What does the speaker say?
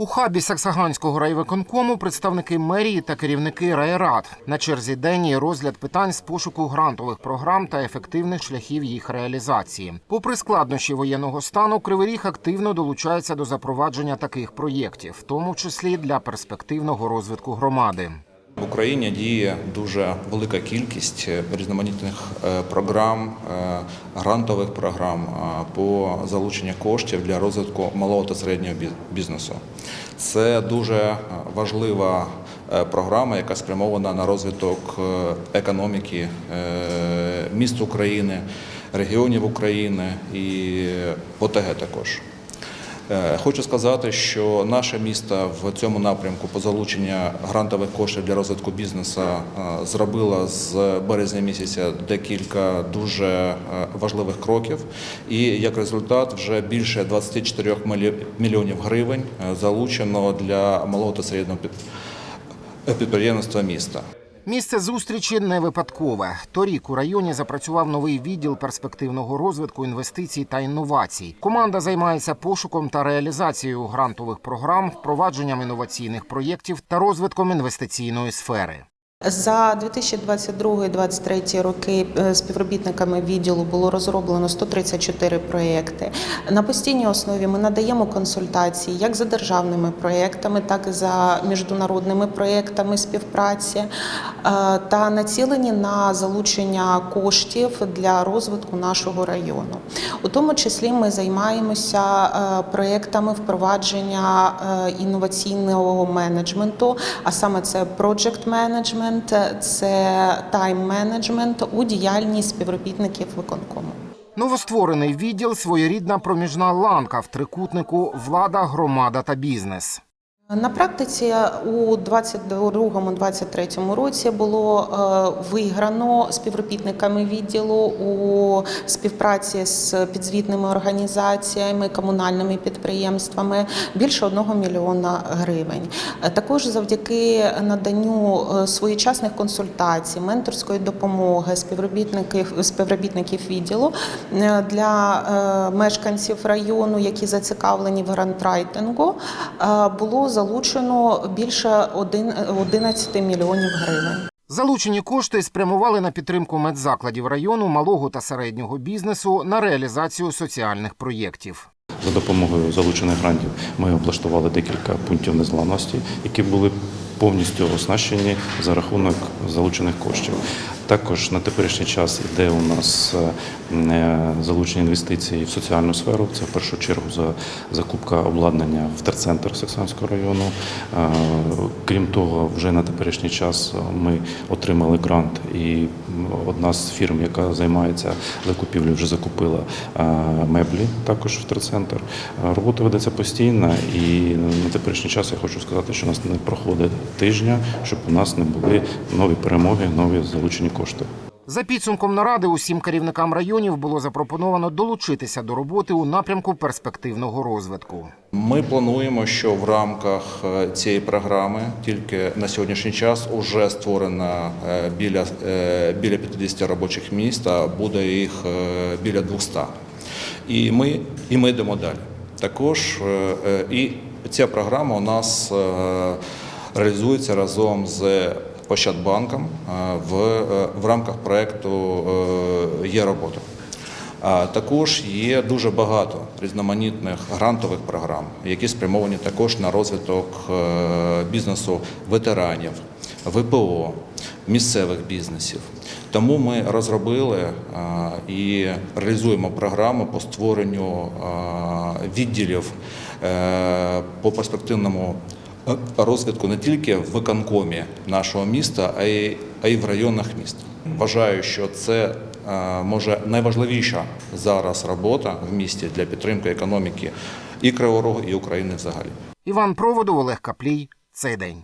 У хабі Саксаганського райвиконкому представники мерії та керівники райрад. На черзі день і розгляд питань з пошуку грантових програм та ефективних шляхів їх реалізації. Попри складнощі воєнного стану, Кривий Ріг активно долучається до запровадження таких проєктів, в тому числі для перспективного розвитку громади. В Україні діє дуже велика кількість е, різноманітних е, програм, е, грантових програм по залученню коштів для розвитку малого та середнього бізнесу. Це дуже важлива програма, яка спрямована на розвиток економіки міст України, регіонів України і ОТГ також. Е, Хочу сказати, що наше місто в цьому напрямку по залученню грантових коштів для розвитку бізнесу е, зробило з березня місяця декілька дуже е, важливих кроків. І як результат, вже більше 24 мілі- мільйонів гривень залучено для малого та середнього під- підприємництва міста. Місце зустрічі не випадкове. Торік у районі запрацював новий відділ перспективного розвитку інвестицій та інновацій. Команда займається пошуком та реалізацією грантових програм, впровадженням інноваційних проєктів та розвитком інвестиційної сфери. За 2022-2023 роки е, співробітниками відділу було розроблено 134 проєкти. На постійній основі ми надаємо консультації як за державними проєктами, так і за міжнародними проєктами співпраці та націлені на залучення коштів для розвитку нашого району. У тому числі ми займаємося е, проєктами впровадження е, інноваційного менеджменту, а саме це project management, це time management у діяльність співробітників виконкому. Новостворений відділ своєрідна проміжна ланка в трикутнику влада, громада та бізнес. На практиці у 22-23 році було е, виграно співробітниками відділу у співпраці з підзвітними організаціями, комунальними підприємствами більше 1 мільйона гривень. Е, Також завдяки наданню е, своєчасних консультацій, менторської допомоги співробітників співробітників відділу для мешканців району, які зацікавлені в грантрайтингу, було залучено більше один- 11 мільйонів гривень. Залучені кошти спрямували на підтримку медзакладів району, малого та середнього бізнесу на реалізацію соціальних проєктів. За допомогою залучених грантів ми облаштували декілька пунктів незламності, які були повністю оснащені за рахунок залучених коштів. Також на теперішній час йде у нас е, залучені інвестиції в соціальну сферу. Це в першу чергу за закупка обладнання в терцентр Саксанського району. Е, Крім того, вже на теперішній час ми отримали грант, і одна з фірм, яка займається закупівлею, вже закупила е, меблі також в терцентр. Е, Робота ведеться постійно, і на теперішній час я хочу сказати, що у нас не проходить тижня, щоб у нас не були нові перемоги, нові залучені кошти. За підсумком наради усім керівникам районів було запропоновано долучитися до роботи у напрямку перспективного розвитку. Ми плануємо, що в рамках е, цієї програми тільки на сьогоднішній час вже створено е, біля, е, біля 50 робочих місць, а буде їх біля 200. І ми, і ми йдемо далі. Також і ця програма у нас реалізується разом з Ощадбанком е, в, е, в рамках проєкту е, Є робота. Також є дуже багато різноманітних грантових програм, які спрямовані також на розвиток бізнесу ветеранів, ВПО, місцевих бізнесів. Тому ми розробили і реалізуємо програму по створенню відділів по перспективному розвитку не тільки в виконкомі нашого міста, а й, а й в районах міста. Вважаю, що це е, може найважливіша зараз робота в місті для підтримки економіки і Криворогу, і України взагалі. Іван Проводу, Олег Каплій. Цей день.